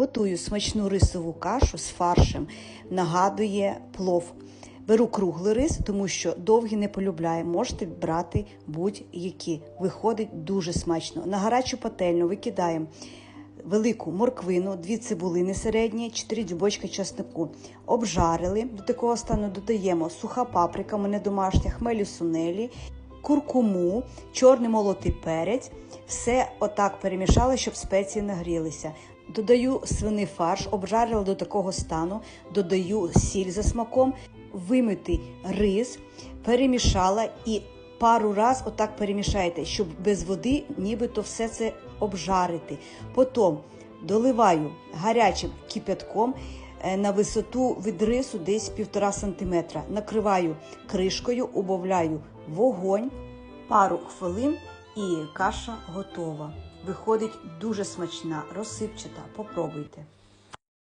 Готую смачну рисову кашу з фаршем. Нагадує плов. Беру круглий рис, тому що довгі не полюбляю. Можете брати будь-які. Виходить дуже смачно. На гарячу пательню викидаємо велику морквину, дві цибулини середні, 4 дзюбочки чеснику. Обжарили. До такого стану додаємо суха паприка, мене домашня, хмелю сунелі, куркуму, чорний молотий перець. Все отак перемішали, щоб спеції нагрілися. Додаю свиний фарш, обжарила до такого стану, додаю сіль за смаком, вимитий рис, перемішала і пару раз отак перемішайте, щоб без води нібито все це обжарити. Потім доливаю гарячим кипятком на висоту від рису десь 1,5 см. Накриваю кришкою, убавляю вогонь, пару хвилин і каша готова. Виходить дуже смачна, розсипчата. Попробуйте.